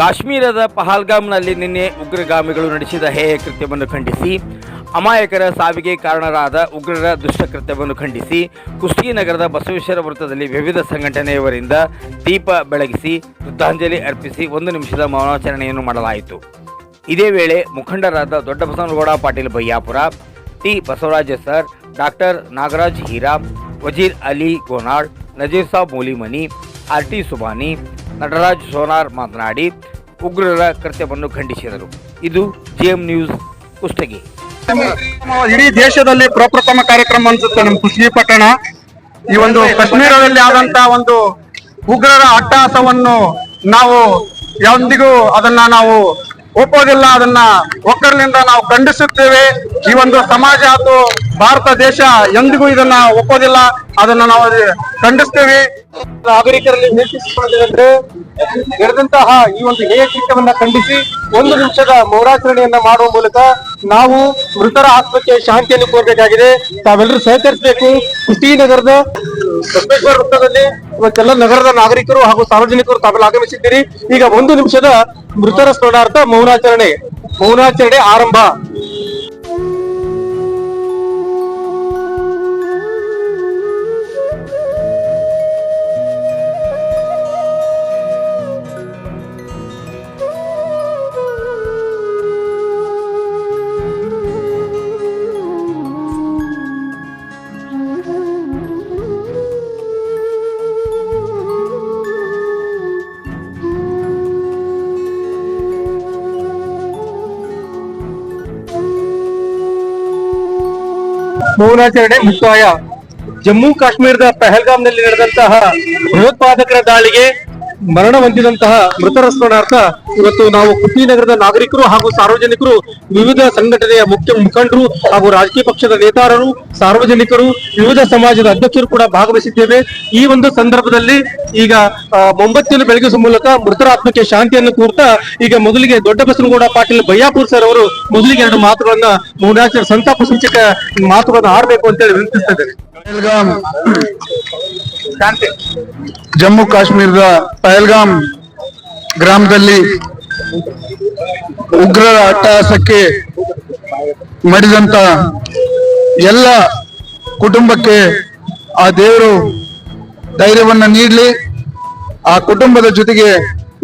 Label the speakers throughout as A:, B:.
A: ಕಾಶ್ಮೀರದ ಪಹಲ್ಗಾಮ್ನಲ್ಲಿ ನಿನ್ನೆ ಉಗ್ರಗಾಮಿಗಳು ನಡೆಸಿದ ಹೇಯ ಕೃತ್ಯವನ್ನು ಖಂಡಿಸಿ, ಅಮಾಯಕರ ಸಾವಿಗೆ ಕಾರಣರಾದ ಉಗ್ರರ ದುಷ್ಟಕೃತ್ಯವನ್ನು ಖಂಡಿಸಿ ಕುಷ್ಟಗಿನಗರದ ಬಸವೇಶ್ವರ ವೃತ್ತದಲ್ಲಿ ವಿವಿಧ ಸಂಘಟನೆಯವರಿಂದ ದೀಪ ಬೆಳಗಿಸಿ, ಶ್ರದ್ಧಾಂಜಲಿ ಅರ್ಪಿಸಿ ಒಂದು ನಿಮಿಷದ ಮೌನಾಚರಣೆಯನ್ನು ಮಾಡಲಾಯಿತು. ಇದೇ ವೇಳೆ ಮುಖಂಡರಾದ Dodda Basavanagouda Patil Bayyapur T Basavaraj sir, doctor Nagaraj Heera, Wazir Ali Gonal Nazir Sab Mulimani, R T Subani Nataraj Sonar ಮಾತನಾಡಿ, ಉಗ್ರರ ಕೃತ್ಯವನ್ನು ಖಂಡಿಸಿದರು. ಇದು ಜಿಎಂ ನ್ಯೂಸ್ ಕುಷ್ಟಗಿ.
B: ಇಡೀ ದೇಶದಲ್ಲಿ ಪ್ರಪ್ರಥಮ ಕಾರ್ಯಕ್ರಮ ಅನ್ಸುತ್ತೆ ನಮ್ಮ ಕುಷ್ಟಗಿ ಪಟ್ಟಣ. ಈ ಒಂದು ಕಾಶ್ಮೀರದಲ್ಲಿ ಆದಂತ ಒಂದು ಉಗ್ರರ ಅಟ್ಟಹಾಸವನ್ನು ನಾವು ಎಂದಿಗೂ ಅದನ್ನ ನಾವು ಒಪ್ಪೋದಿಲ್ಲ, ಅದನ್ನ ಒಕ್ಕಲಿನಿಂದ ನಾವು ಖಂಡಿಸುತ್ತೇವೆ. ಈ ಒಂದು ಸಮಾಜ ಅಥವಾ ಭಾರತ ದೇಶ ಎಂದಿಗೂ ಇದನ್ನ ಒಪ್ಪೋದಿಲ್ಲ. ಅದನ್ನ ನಾವು ಖಂಡಿಸ್ತೇವೆ. ನಾಗರಿಕರಲ್ಲಿ ವಿನಂತಿಸಿಕೊಳ್ಳುವುದೇನೆಂದ್ರೆ ನಡೆದಂತಹ ಈ ಒಂದು ಹೇಯ ಖಂಡಿಸಿ ಒಂದು ನಿಮಿಷದ ಮೌರಾಚರಣೆಯನ್ನ ಮಾಡುವ ಮೂಲಕ ನಾವು ಮೃತರ ಆತ್ಮಕ್ಕೆ ಶಾಂತಿಯನ್ನು ಕೋರಬೇಕಾಗಿದೆ. ತಾವೆಲ್ಲರೂ ಸಹಕರಿಸಬೇಕು. ನಗರದ ಬಸವೇಶ್ವರ ವೃತ್ತದಲ್ಲಿ ಇವತ್ತೆಲ್ಲ ನಗರದ ನಾಗರಿಕರು ಹಾಗೂ ಸಾರ್ವಜನಿಕರು ತಾವೆಲ್ಲ ಆಗಮಿಸಿದ್ದೀರಿ. ಈಗ ಒಂದು ನಿಮಿಷದ ಮೃತರ ಸ್ಮರಣಾರ್ಥ ಮೌನಾಚರಣೆ. ಮೌನಾಚರಣೆ ಆರಂಭ. ಮೌನಾಚರಣೆ ಮುಕ್ತಾಯ. ಜಮ್ಮು ಕಾಶ್ಮೀರದ ಪಹಲ್ಗಾಮ್ನಲ್ಲಿ ನಡೆದಂತಹ ಭಯೋತ್ಪಾದಕರ ದಾಳಿಗೆ ಮರಣ ಹೊಂದಿದಂತಹ ಮೃತರ ಸ್ಮರಣಾರ್ಥ ಇವತ್ತು ನಾವು ಕುಟ್ಟಿನಗರದ ನಾಗರಿಕರು ಹಾಗೂ ಸಾರ್ವಜನಿಕರು ವಿವಿಧ ಸಂಘಟನೆಯ ಮುಖ್ಯ ಮುಖಂಡರು ಹಾಗೂ ರಾಜಕೀಯ ಪಕ್ಷದ ನೇತಾರರು, ಸಾರ್ವಜನಿಕರು, ವಿವಿಧ ಸಮಾಜದ ಅಧ್ಯಕ್ಷರು ಕೂಡ ಭಾಗವಹಿಸಿದ್ದೇವೆ. ಈ ಒಂದು ಸಂದರ್ಭದಲ್ಲಿ ಈಗ ಮೊಂಬತ್ತಿಯನ್ನು ಬೆಳಗಿಸುವ ಮೂಲಕ ಮೃತರ ಆತ್ಮಕ್ಕೆ ಶಾಂತಿಯನ್ನು ಕೋರ್ತಾ ಈಗ ಮೊದಲಿಗೆ ದೊಡ್ಡ ಬಸನಗೌಡ ಪಾಟೀಲ್ ಬಯ್ಯಾಪುರ್ ಸರ್ ಅವರು ಮೊದಲಿಗೆ ಎರಡು ಮಾತುಗಳನ್ನ ಮೌನಾಚರಣೆ ಸಂತಾಪ ಸೂಚಕ ಮಾತುಗಳನ್ನ ಆಡಬೇಕು ಅಂತೇಳಿ ವಿನಂತಿಸ್ತಾ ಇದ್ದಾರೆ
C: ಜಮ್ಮು ಕಾಶ್ಮೀರದ ಪಹಲ್ಗಾಮ್ ಗ್ರಾಮದಲ್ಲಿ ಉಗ್ರರ ಅಟ್ಟಹಾಸಕ್ಕೆ ಮಡಿದಂತ ಎಲ್ಲ ಕುಟುಂಬಕ್ಕೆ ಆ ದೇವರು ಧೈರ್ಯವನ್ನ ನೀಡಲಿ. ಆ ಕುಟುಂಬದ ಜೊತೆಗೆ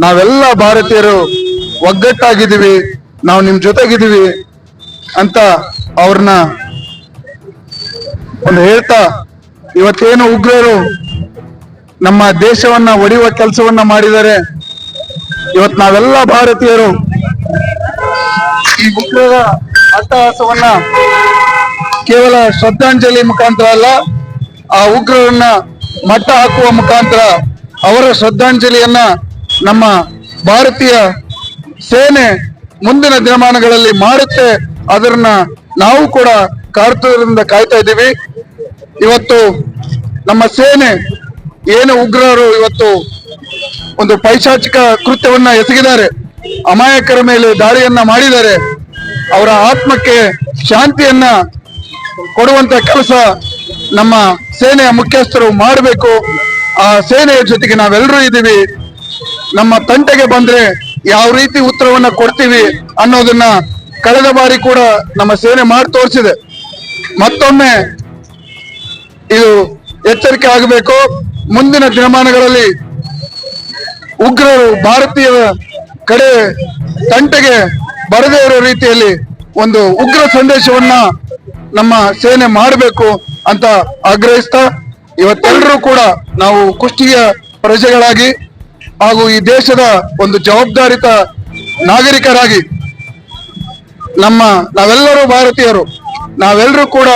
C: ನಾವೆಲ್ಲ ಭಾರತೀಯರು ಒಗ್ಗಟ್ಟಾಗಿದ್ದೀವಿ. ನಾವು ನಿಮ್ ಜೊತೆಗಿದ್ದೀವಿ ಅಂತ ಅವ್ರನ್ನ ಒಂದು ಹೇಳ್ತಾ, ಇವತ್ತೇನು ಉಗ್ರರು ನಮ್ಮ ದೇಶವನ್ನ ಒಡೆಯುವ ಕೆಲಸವನ್ನ ಮಾಡಿದ್ದಾರೆ. ಇವತ್ ನಾವೆಲ್ಲ ಭಾರತೀಯರು ಈ ಉಗ್ರರ ಅಟ್ಟಹಾಸವನ್ನ ಕೇವಲ ಶ್ರದ್ಧಾಂಜಲಿ ಮುಖಾಂತರ ಅಲ್ಲ, ಆ ಉಗ್ರರನ್ನ ಮಟ್ಟ ಹಾಕುವ ಮುಖಾಂತರ ಅವರ ಶ್ರದ್ಧಾಂಜಲಿಯನ್ನ ನಮ್ಮ ಭಾರತೀಯ ಸೇನೆ ಮುಂದಿನ ದಿನಮಾನಗಳಲ್ಲಿ ಮಾಡುತ್ತೆ ಅದನ್ನ ನಾವು ಕೂಡ ಕಾರ್ತುರದಿಂದ ಕಾಯ್ತಾ ಇದ್ದೀವಿ. ಇವತ್ತು ನಮ್ಮ ಸೇನೆ ಏನು ಉಗ್ರರು ಇವತ್ತು ಒಂದು ಪೈಶಾಚಿಕ ಕೃತ್ಯವನ್ನ ಎಸಗಿದ್ದಾರೆ. ಅಮಾಯಕರ ಮೇಲೆ ದಾಳಿಯನ್ನ ಮಾಡಿದ್ದಾರೆ ಅವರ ಆತ್ಮಕ್ಕೆ ಶಾಂತಿಯನ್ನ ಕೊಡುವಂತ ಕೆಲಸ ನಮ್ಮ ಸೇನೆಯ ಮುಖ್ಯಸ್ಥರು ಮಾಡಬೇಕು. ಆ ಸೇನೆಯ ಜೊತೆಗೆ ನಾವೆಲ್ಲರೂ ಇದ್ದೀವಿ. ನಮ್ಮ ತಂಟೆಗೆ ಬಂದ್ರೆ ಯಾವ ರೀತಿ ಉತ್ತರವನ್ನ ಕೊಡ್ತೀವಿ ಅನ್ನೋದನ್ನ ಕಳೆದ ಬಾರಿ ಕೂಡ ನಮ್ಮ ಸೇನೆ ಮಾಡಿ ತೋರಿಸಿದೆ. ಮತ್ತೊಮ್ಮೆ ಇದು ಎಚ್ಚರಿಕೆ ಆಗಬೇಕು. ಮುಂದಿನ ದಿನಮಾನಗಳಲ್ಲಿ ಉಗ್ರರು ಭಾರತೀಯ ಕಡೆ ತಂಟೆಗೆ ಬರದೇ ಇರೋ ರೀತಿಯಲ್ಲಿ ಒಂದು ಉಗ್ರ ಸಂದೇಶವನ್ನ ನಮ್ಮ ಸೇನೆ ಮಾಡಬೇಕು ಅಂತ ಆಗ್ರಹಿಸ್ತಾ, ಇವತ್ತೆಲ್ಲರೂ ಕೂಡ ನಾವು ಕುಷ್ಟಿಯ ಪ್ರಜೆಗಳಾಗಿ ಹಾಗೂ ಈ ದೇಶದ ಒಂದು ಜವಾಬ್ದಾರಿತ ನಾಗರಿಕರಾಗಿ ನಮ್ಮ ನಾವೆಲ್ಲರೂ ಭಾರತೀಯರು, ನಾವೆಲ್ಲರೂ ಕೂಡ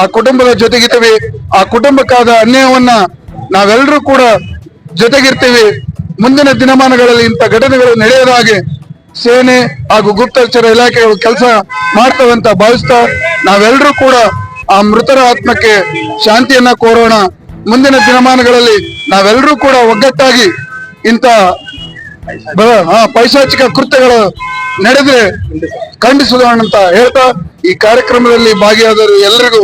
C: ಆ ಕುಟುಂಬದ ಜೊತೆಗಿದ್ದೀವಿ, ಆ ಕುಟುಂಬಕ್ಕಾದ ಅನ್ಯಾಯವನ್ನ ನಾವೆಲ್ಲರೂ ಕೂಡ ಜೊತೆಗಿರ್ತೀವಿ. ಮುಂದಿನ ದಿನಮಾನಗಳಲ್ಲಿ ಇಂಥ ಘಟನೆಗಳು ನಡೆಯದ ಹಾಗೆ ಸೇನೆ ಹಾಗೂ ಗುಪ್ತಚರ ಇಲಾಖೆಗಳು ಕೆಲಸ ಮಾಡ್ತವೆ ಅಂತ ಭಾವಿಸ್ತಾ ನಾವೆಲ್ಲರೂ ಕೂಡ ಆ ಮೃತರ ಆತ್ಮಕ್ಕೆ ಶಾಂತಿಯನ್ನ ಕೋರೋಣ. ಮುಂದಿನ ದಿನಮಾನಗಳಲ್ಲಿ ನಾವೆಲ್ಲರೂ ಕೂಡ ಒಗ್ಗಟ್ಟಾಗಿ ಇಂಥ ಪೈಶಾಚಿಕ ಕೃತ್ಯಗಳು ನಡೆದ್ರೆ ಖಂಡಿಸೋಣ ಅಂತ ಹೇಳ್ತಾ ಈ ಕಾರ್ಯಕ್ರಮದಲ್ಲಿ ಭಾಗಿಯಾದರು ಎಲ್ಲರಿಗೂ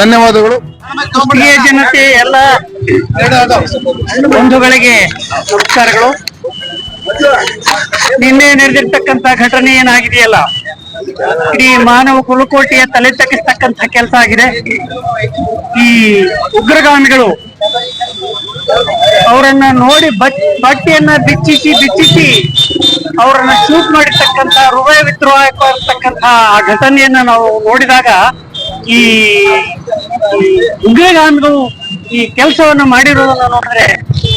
C: ಧನ್ಯವಾದಗಳು.
D: ಜನತೆ, ಎಲ್ಲ ಬಂಧುಗಳಿಗೆ ನಮಸ್ಕಾರಗಳು. ನಿನ್ನೆ ನಡೆದಿರ್ತಕ್ಕಂತ ಘಟನೆ ಏನಾಗಿದೆಯಲ್ಲ? ಇಡೀ ಮಾನವ ಕುಲಕೋಟಿಯ ತಲೆ ತಗ್ಗಿಸ್ತಕ್ಕಂತ ಕೆಲಸ ಆಗಿದೆ. ಈ ಉಗ್ರಗಾಮಿಗಳು ಅವರನ್ನ ನೋಡಿ ಬಟ್, ಬಟ್ಟೆಯನ್ನ ಬಿಚ್ಚಿಸಿ ಬಿಚ್ಚಿಸಿ ಅವರನ್ನ ಶೂಟ್ ಮಾಡಿರ್ತಕ್ಕಂಥ, ಹೃದಯ ವಿದ್ರೋಹಕ್ಕಂತ ಆ ಘಟನೆಯನ್ನ ನಾವು ನೋಡಿದಾಗ ಈ ಉಗ್ರಗಾಮಿಗಳು ಈ ಕೆಲಸವನ್ನ ಮಾಡಿರೋದನ್ನ ನೋಡಿದ್ರೆ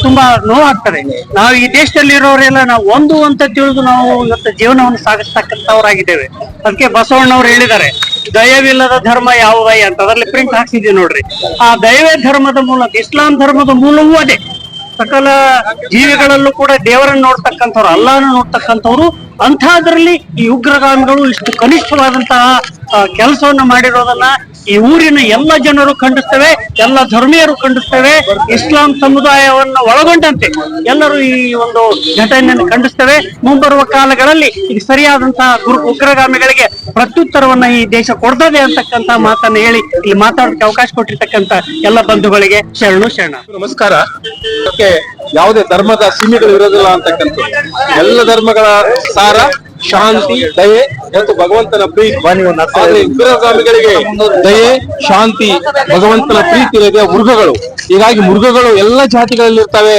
D: ತುಂಬಾ ನೋವಾಗ್ತದೆ. ನಾವು ಈ ದೇಶದಲ್ಲಿ ಇರೋರೆಲ್ಲ ನಾವು ಒಂದು ಅಂತ ತಿಳಿದು ನಾವು ಇವತ್ತು ಜೀವನವನ್ನು ಸಾಗಿಸ್ತಕ್ಕಂಥವ್ರಾಗಿದ್ದೇವೆ. ಅದಕ್ಕೆ ಬಸವಣ್ಣವ್ರು ಹೇಳಿದ್ದಾರೆ, ದಯವಿಲ್ಲದ ಧರ್ಮ ಯಾವುದಯ್ಯ ಅಂತ. ಅದರಲ್ಲಿ ಪ್ರಿಂಟ್ ಹಾಕ್ಸಿದ್ದೀವಿ ನೋಡ್ರಿ. ಆ ದಯವೇ ಧರ್ಮದ ಮೂಲಕ, ಇಸ್ಲಾಂ ಧರ್ಮದ ಮೂಲವೂ ಅದೇ. ಸಕಲ ಜೀವಿಗಳಲ್ಲೂ ಕೂಡ ದೇವರನ್ನು ನೋಡ್ತಕ್ಕಂಥವ್ರು ಅಲ್ಲಾನ ನೋಡ್ತಕ್ಕಂಥವ್ರು, ಅಂಥದ್ರಲ್ಲಿ ಈ ಉಗ್ರಗಾಮಿಗಳು ಇಷ್ಟು ಕನಿಷ್ಠವಾದಂತಹ ಕೆಲಸವನ್ನ ಮಾಡಿರೋದನ್ನ ಈ ಊರಿನ ಎಲ್ಲ ಜನರು ಖಂಡಿಸ್ತೇವೆ, ಎಲ್ಲ ಧರ್ಮೀಯರು ಖಂಡಿಸ್ತೇವೆ, ಇಸ್ಲಾಂ ಸಮುದಾಯವನ್ನ ಒಳಗೊಂಡಂತೆ ಎಲ್ಲರೂ ಈ ಒಂದು ಘಟನೆಯನ್ನು ಖಂಡಿಸ್ತೇವೆ. ಮುಂಬರುವ ಕಾಲಗಳಲ್ಲಿ ಈಗ ಸರಿಯಾದಂತಹ ಗುರು ಉಗ್ರಗಾಮಿಗಳಿಗೆ ಪ್ರತ್ಯುತ್ತರವನ್ನ ಈ ದೇಶ ಕೊಡ್ತದೆ ಅಂತಕ್ಕಂತ ಮಾತನ್ನ ಹೇಳಿ ಇಲ್ಲಿ ಮಾತಾಡೋದಕ್ಕೆ ಅವಕಾಶ ಕೊಟ್ಟಿರ್ತಕ್ಕಂತ ಎಲ್ಲ ಬಂಧುಗಳಿಗೆ ಶರಣು ಶರಣ.
E: ನಮಸ್ಕಾರ. ಯಾವುದೇ ಧರ್ಮದ ಸೀಮೆಗಳು ಇರೋದಿಲ್ಲ ಅಂತಕ್ಕಂಥ ಎಲ್ಲ ಧರ್ಮಗಳ ಸಾರ ಶಾಂತಿ ದಯೆ ಮತ್ತು ಭಗವಂತನ ಪ್ರೀತಿ. ಆದ್ರೆ ಉಗ್ರಗಾಮಿಗಳಿಗೆ ದಯೆ ಶಾಂತಿ ಭಗವಂತನ ಪ್ರೀತಿ ಇರೋದೇ ಮೃಗಗಳು. ಹೀಗಾಗಿ ಮೃಗಗಳು ಎಲ್ಲ ಜಾತಿಗಳಲ್ಲಿ ಇರ್ತವೆ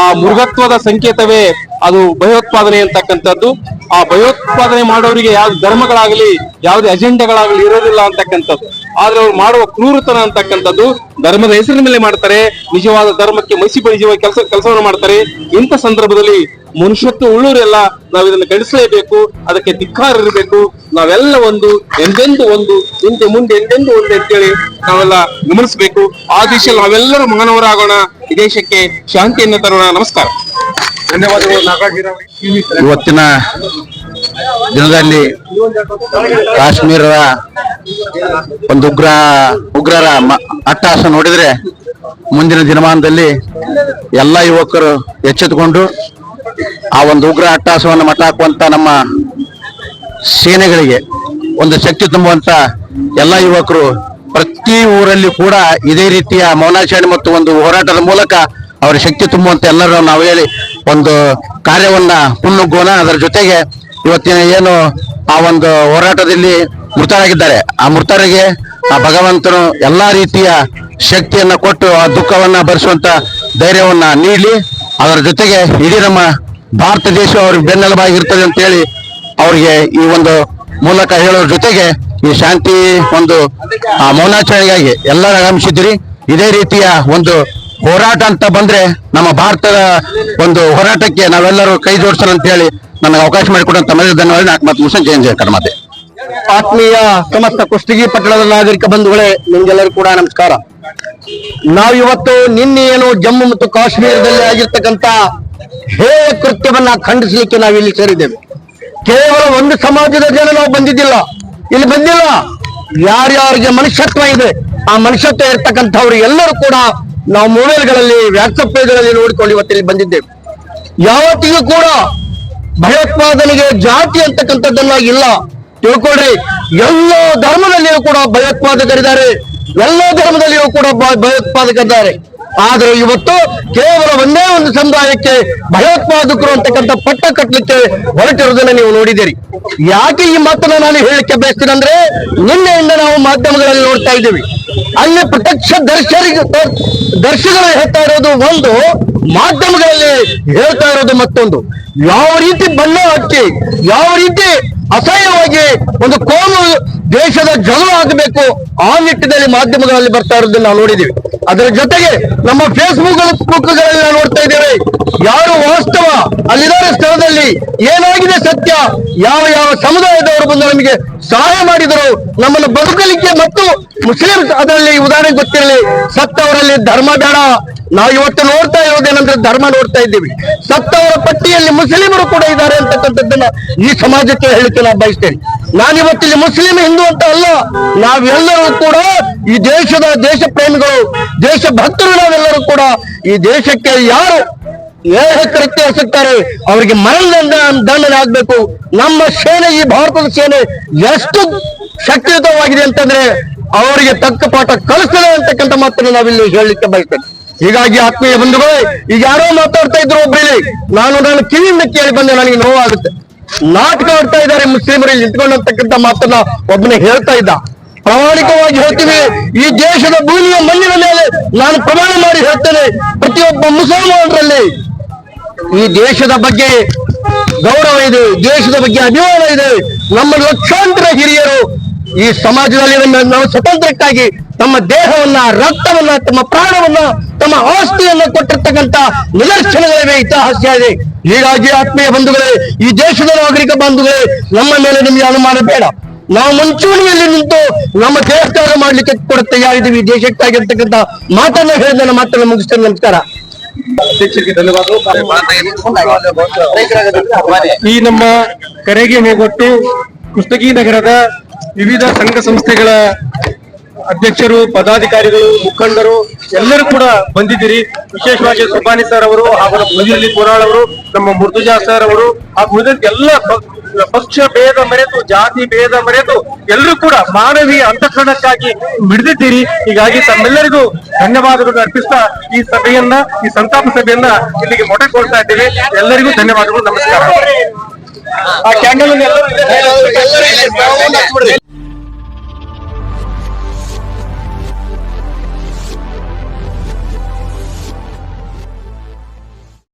E: ಆ ಮೃಗತ್ವದ ಸಂಕೇತವೇ ಅದು ಭಯೋತ್ಪಾದನೆ ಅಂತಕ್ಕಂಥದ್ದು. ಆ ಭಯೋತ್ಪಾದನೆ ಮಾಡೋರಿಗೆ ಯಾವ್ದು ಧರ್ಮಗಳಾಗಲಿ ಯಾವುದೇ ಅಜೆಂಡಾಗಳಾಗಲಿ ಇರೋದಿಲ್ಲ ಅಂತಕ್ಕಂಥದ್ದು. ಆದ್ರೆ ಅವ್ರು ಮಾಡುವ ಕ್ರೂರತನ ಅಂತಕ್ಕಂಥದ್ದು ಧರ್ಮದ ಹೆಸರಿನ ಮೇಲೆ ಮಾಡ್ತಾರೆ. ನಿಜವಾದ ಧರ್ಮಕ್ಕೆ ಮಸಿ ಬಳಿಸುವ ಕೆಲಸ ಕೆಲಸವನ್ನು ಮಾಡ್ತಾರೆ. ಇಂಥ ಸಂದರ್ಭದಲ್ಲಿ ಮನುಷ್ಯತ್ವ ಉಳ್ಳೂರೆಲ್ಲ ನಾವು ಇದನ್ನ ಗಳಿಸಲೇಬೇಕು ಅದಕ್ಕೆ ಧಿಕ್ಕಾರ ಇರಬೇಕು. ನಾವೆಲ್ಲ ಒಂದು ಎಂದೆಂದು ಒಂದು ಹಿಂದೆ ಮುಂದೆ ಎಂದೆಂದು ಒಂದು ಅಂತೇಳಿ ನಾವೆಲ್ಲ ಗಮನಿಸಬೇಕು. ಆ ದಿಶೆಯಲ್ಲಿ ನಾವೆಲ್ಲರೂ ಮಾನವರಾಗೋಣ ಈ ದೇಶಕ್ಕೆ ಶಾಂತಿಯನ್ನು ತರೋಣ. ನಮಸ್ಕಾರ. ಧನ್ಯವಾದಗಳು
F: ಇವತ್ತಿನ ದಿನದಲ್ಲಿ ಕಾಶ್ಮೀರದ ಒಂದು ಉಗ್ರ ಉಗ್ರರ ಮ- ಅಟ್ಟಹಾಸ ನೋಡಿದ್ರೆ ಮುಂದಿನ ದಿನಮಾನದಲ್ಲಿ ಎಲ್ಲ ಯುವಕರು ಎಚ್ಚೆತ್ತುಕೊಂಡು ಆ ಒಂದು ಉಗ್ರ ಅಟ್ಟಾಸವನ್ನು ಮಠ ಹಾಕುವಂತ ನಮ್ಮ ಸೇನೆಗಳಿಗೆ ಒಂದು ಶಕ್ತಿ ತುಂಬುವಂತ ಎಲ್ಲ ಯುವಕರು ಪ್ರತಿ ಊರಲ್ಲಿ ಕೂಡ ಇದೇ ರೀತಿಯ ಮೌನಾಚರಣೆ ಮತ್ತು ಒಂದು ಹೋರಾಟದ ಮೂಲಕ ಅವರ ಶಕ್ತಿ ತುಂಬುವಂತ ಎಲ್ಲರೂ ನಾವು ಹೇಳಿ ಒಂದು ಕಾರ್ಯವನ್ನ ಮುನ್ನುಗ್ಗೋಣ ಅದರ ಜೊತೆಗೆ ಇವತ್ತಿನ ಏನು ಆ ಒಂದು ಹೋರಾಟದಲ್ಲಿ ಮೃತರಾಗಿದ್ದಾರೆ. ಆ ಮೃತರಿಗೆ ಆ ಭಗವಂತನು ಎಲ್ಲಾ ರೀತಿಯ ಶಕ್ತಿಯನ್ನ ಕೊಟ್ಟು ಆ ದುಃಖವನ್ನ ಭರಿಸುವಂತ ಧೈರ್ಯವನ್ನ ನೀಡಲಿ. ಅದರ ಜೊತೆಗೆ ಇಡೀ ನಮ್ಮ ಭಾರತ ದೇಶ ಅವ್ರಿಗೆ ಬೆನ್ನೆಲುಬಾಗಿರ್ತದೆ ಅಂತ ಹೇಳಿ ಅವ್ರಿಗೆ ಈ ಒಂದು ಮೂಲಕ ಹೇಳೋದ್ರ ಜೊತೆಗೆ ಈ ಶಾಂತಿ ಒಂದು ಮೌನಾಚರಣೆಗಾಗಿ ಎಲ್ಲರೂ ಆಗಮಿಸಿದ್ರಿ ಇದೇ ರೀತಿಯ ಒಂದು ಹೋರಾಟ ಅಂತ ಬಂದ್ರೆ ನಮ್ಮ ಭಾರತದ ಒಂದು ಹೋರಾಟಕ್ಕೆ ನಾವೆಲ್ಲರೂ ಕೈ ಅಂತ ಹೇಳಿ ನನಗೆ ಅವಕಾಶ ಮಾಡಿಕೊಡುವಂತ ತಮಗೆ ಧನ್ಯವಾದ. ನಾಲ್ಕು ಮತ್ತು ಮುಗಿಸ ಜಯನ್
G: ಆತ್ಮೀಯ ಸಮಸ್ತ ಕುಷ್ಟಗಿ ಪಟ್ಟಣದ ನಾಗರಿಕ ಬಂಧುಗಳೇ ನಿಮ್ಗೆಲ್ಲರೂ ಕೂಡ ನಮಸ್ಕಾರ. ನಾವಿವತ್ತು ನಿನ್ನೆ ಏನು ಜಮ್ಮು ಮತ್ತು ಕಾಶ್ಮೀರದಲ್ಲಿ ಆಗಿರ್ತಕ್ಕಂತ ಹೇಯ ಕೃತ್ಯವನ್ನ ಖಂಡಿಸಲಿಕ್ಕೆ ನಾವು ಇಲ್ಲಿ ಸೇರಿದ್ದೇವೆ. ಕೇವಲ ಒಂದು ಸಮಾಜದ ಜನ ನಾವು ಬಂದಿದ್ದಿಲ್ಲ. ಇಲ್ಲಿ ಬಂದಿಲ್ಲ. ಯಾರ್ಯಾರಿಗೆ ಮನುಷ್ಯತ್ವ ಇದೆ, ಆ ಮನುಷ್ಯತ್ವ ಇರ್ತಕ್ಕಂಥವ್ರು ಎಲ್ಲರೂ ಕೂಡ ನಾವು ಮೊಬೈಲ್ಗಳಲ್ಲಿ ವ್ಯಾಟ್ಸಪ್ ಪೇಜ್ಗಳಲ್ಲಿ ನೋಡಿಕೊಂಡು ಇವತ್ತಿಲ್ಲಿ ಬಂದಿದ್ದೇವೆ. ಯಾವತ್ತಿಗೂ ಕೂಡ ಭಯೋತ್ಪಾದನೆಗೆ ಜಾತಿ ಅಂತಕ್ಕಂಥದ್ದನ್ನ ಇಲ್ಲ. ತಿಳ್ಕೊಳ್ರಿ. ಎಲ್ಲ ಧರ್ಮದಲ್ಲಿಯೂ ಕೂಡ ಭಯೋತ್ಪಾದಕರಿದ್ದಾರೆ. ಎಲ್ಲ ಧರ್ಮದಲ್ಲಿಯೂ ಕೂಡ ಭಯೋತ್ಪಾದಕರಿದ್ದಾರೆ. ಆದರೆ ಇವತ್ತು ಕೇವಲ ಒಂದೇ ಒಂದು ಸಮುದಾಯಕ್ಕೆ ಭಯೋತ್ಪಾದಕರು ಅಂತಕ್ಕಂಥ ಪಟ್ಟ ಕಟ್ಟಲಿಕ್ಕೆ ಹೊರಟಿರುವುದನ್ನು ನೀವು ನೋಡಿದ್ದೀರಿ. ಯಾಕೆ ಈ ಮಾತನ್ನ ನಾನು ಹೇಳಲಿಕ್ಕೆ ಬಯಸ್ತೀನಿ ಅಂದ್ರೆ ನಿನ್ನೆಯಿಂದ ನಾವು ಮಾಧ್ಯಮಗಳಲ್ಲಿ ನೋಡ್ತಾ ಇದ್ದೀವಿ. ಅಲ್ಲಿ ಪ್ರತ್ಯಕ್ಷ ದರ್ಶರಿಗೆ ದರ್ಶಿಗಳು ಹೇಳ್ತಾ ಇರೋದು ಒಂದು, ಮಾಧ್ಯಮಗಳಲ್ಲಿ ಹೇಳ್ತಾ ಇರೋದು ಮತ್ತೊಂದು. ಯಾವ ರೀತಿ ಬಣ್ಣ ಹಚ್ಚಿ ಯಾವ ರೀತಿ ಅಸಹ್ಯವಾಗಿ ಒಂದು ಕೋಮು ದೇಶದ ಜಗಳ ಆಗಬೇಕು, ಆ ನಿಟ್ಟಿನಲ್ಲಿ ಮಾಧ್ಯಮಗಳಲ್ಲಿ ಬರ್ತಾ ಇರೋದನ್ನ ನಾವು ನೋಡಿದ್ದೀವಿ ಅದರ ಜೊತೆಗೆ ನಮ್ಮ ಫೇಸ್ಬುಕ್ ನಾವು ನೋಡ್ತಾ ಇದ್ದೇವೆ. ಯಾರು ವಾಸ್ತವ ಅಲ್ಲಿದ್ದಾರೆ ಸ್ಥಳದಲ್ಲಿ ಏನಾಗಿದೆ ಸತ್ಯ, ಯಾವ ಯಾವ ಸಮುದಾಯದವರು ಬಂದು ನಮಗೆ ಸಹಾಯ ಮಾಡಿದರು, ನಮ್ಮನ್ನು ಬದುಕಲಿಕ್ಕೆ ಮತ್ತು ಮುಸ್ಲಿಂ ಅದರಲ್ಲಿ ಉದಾಹರಣೆ ಗೊತ್ತಿರಲಿ ಸತ್ತವರಲ್ಲಿ ಧರ್ಮ ಬೇಡ. ನಾವು ಇವತ್ತು ನೋಡ್ತಾ ಇರೋದೇನಂದ್ರೆ ಧರ್ಮ ನೋಡ್ತಾ ಇದ್ದೀವಿ. ಸತ್ತವರ ಪಟ್ಟಿಯಲ್ಲಿ ಮುಸ್ಲಿಮರು ಕೂಡ ಇದ್ದಾರೆ ಅಂತಕ್ಕಂಥದ್ದನ್ನ ಈ ಸಮಾಜಕ್ಕೆ ಹೇಳಿಕೆ ನಾನು ಬಯಸ್ತೇನೆ. ನಾನಿವತ್ತಿಲ್ಲಿ ಮುಸ್ಲಿಂ ಹಿಂದೂ ಅಂತ ಅಲ್ಲ, ನಾವೆಲ್ಲರೂ ಕೂಡ ಈ ದೇಶದ ದೇಶ ಪ್ರೇಮಿಗಳು ದೇಶ ಭಕ್ತರು ನಾವೆಲ್ಲರೂ ಕೂಡ ಈ ದೇಶಕ್ಕೆ ಯಾರು ಏಹ ಕೃತ್ಯ ಎಸಗ್ತಾರೆ ಅವರಿಗೆ ಮರಣ ದಂಡನೆ ಆಗ್ಬೇಕು ನಮ್ಮ ಸೇನೆ, ಈ ಭಾರತದ ಸೇನೆ ಎಷ್ಟು ಶಕ್ತಿಯುತವಾಗಿದೆ ಅಂತಂದ್ರೆ ಅವರಿಗೆ ತಕ್ಕ ಪಾಠ ಕಲಿಸ್ತದೆ ಅಂತಕ್ಕಂಥ ಮಾತನ್ನು ನಾವಿಲ್ಲಿ ಹೇಳಲಿಕ್ಕೆ ಬಯಸ್ತೇವೆ. ಹೀಗಾಗಿ ಆತ್ಮೀಯ ಬಂಧುಗಳೇ, ಈಗ ಯಾರೋ ಮಾತಾಡ್ತಾ ಇದ್ರು ಒಬ್ಬರಲ್ಲಿ ನಾನು ನಾನು ಕಿವಿಯಿಂದ ಕೇಳಿ ಬಂದೆ, ನನಗೆ ನೋವಾಗುತ್ತೆ. ನಾಟಕ ಆಡ್ತಾ ಇದ್ದಾರೆ ಮುಸ್ಲಿಮರಲ್ಲಿ ನಿಂತ್ಕೊಂಡಂತಕ್ಕಂಥ ಮಾತನ್ನ ಒಬ್ಬನೇ ಹೇಳ್ತಾ ಇದ್ದ. ಪ್ರಾಮಾಣಿಕವಾಗಿ ಹೇಳ್ತೀವಿ, ಈ ದೇಶದ ಭೂಮಿಯ ಮಣ್ಣಿನ ಮೇಲೆ ನಾನು ಪ್ರಮಾಣ ಮಾಡಿ ಹೇಳ್ತೇನೆ. ಪ್ರತಿಯೊಬ್ಬ ಮುಸಲ್ಮಾನರಲ್ಲಿ ಈ ದೇಶದ ಬಗ್ಗೆ ಗೌರವ ಇದೆ, ದೇಶದ ಬಗ್ಗೆ ಅಭಿಮಾನ ಇದೆ. ನಮ್ಮ ಲಕ್ಷಾಂತರ ಹಿರಿಯರು ಈ ಸಮಾಜದಲ್ಲಿ ನಾವು ಸ್ವತಂತ್ರಕ್ಕಾಗಿ ತಮ್ಮ ದೇಹವನ್ನ, ರಕ್ತವನ್ನ, ತಮ್ಮ ಪ್ರಾಣವನ್ನ, ತಮ್ಮ ಆಸ್ತಿಯನ್ನ ಕೊಟ್ಟಿರ್ತಕ್ಕಂಥ ನಿದರ್ಶನಗಳಿವೆ. ಇತಿಹಾಸ ಇದೆ. ಹೀಗಾಗಿ ಆತ್ಮೀಯ ಬಂಧುಗಳೇ ಈ ದೇಶದ ನಾಗರಿಕ ಬಂಧುಗಳೇ ನಮ್ಮ ಮೇಲೆ ನಿಮಗೆ ಅನುಮಾನ ಬೇಡ. ನಾವು ಮುಂಚೂಣಿಯಲ್ಲಿ ನಿಂತು ನಮ್ಮ ದೇಹತ್ಯಾಗ ಮಾಡ್ಲಿಕ್ಕೆ ಕೂಡ ತಯಾರಿದ್ದೀವಿ. ಈ ದೇಶಕ್ಕಾಗಿ ಅಂತಕ್ಕಂಥ ಮಾತನ್ನ ಹೇಳಿದ ನನ್ನ ಮಾತನ್ನ ಮುಗಿಸ್ತೇನೆ. ನಮಸ್ಕಾರ.
H: ಈ ನಮ್ಮ ಕರೆಗೆ ಹೋಗೊಟ್ಟು ಕುಷ್ಟಗಿ ನಗರದ ವಿವಿಧ ಸಂಘ ಸಂಸ್ಥೆಗಳ ಅಧ್ಯಕ್ಷರು ಪದಾಧಿಕಾರಿಗಳು ಮುಖಂಡರು ಎಲ್ಲರೂ ಕೂಡ ಬಂದಿದ್ದೀರಿ. ವಿಶೇಷವಾಗಿ ಸುಬಾನಿ ಸರ್ ಅವರು ಹಾಗೂ ನಮ್ಮ ಮುಜಲಿ ಕೋರಾಳ್ ಅವರು ನಮ್ಮ ಮುರ್ತುಜಾ ಸರ್ ಅವರು ಹಾಗೂ ಉಳಿದಂತೆ ಎಲ್ಲ ಪಕ್ಷ ಭೇದ ಮರೆತು ಜಾತಿ ಭೇದ ಮರೆತು ಎಲ್ಲರೂ ಕೂಡ ಮಾನವೀಯ ಅಂತಃಕರಣಕ್ಕಾಗಿ ಮಿಡಿದಿದ್ದೀರಿ ಹೀಗಾಗಿ ತಮ್ಮೆಲ್ಲರಿಗೂ ಧನ್ಯವಾದಗಳನ್ನು ಅರ್ಪಿಸ್ತಾ ಈ ಸಭೆಯನ್ನ ಈ ಸಂತಾಪ ಸಭೆಯನ್ನ ಇಲ್ಲಿಗೆ ಮೊಟಕೊಳ್ತಾ ಇದ್ದೇವೆ. ಎಲ್ಲರಿಗೂ ಧನ್ಯವಾದಗಳು. ನಮಸ್ಕಾರ. ಆ ಕ್ಯಾಂಡಲ್ ಎಲ್ಲರೂ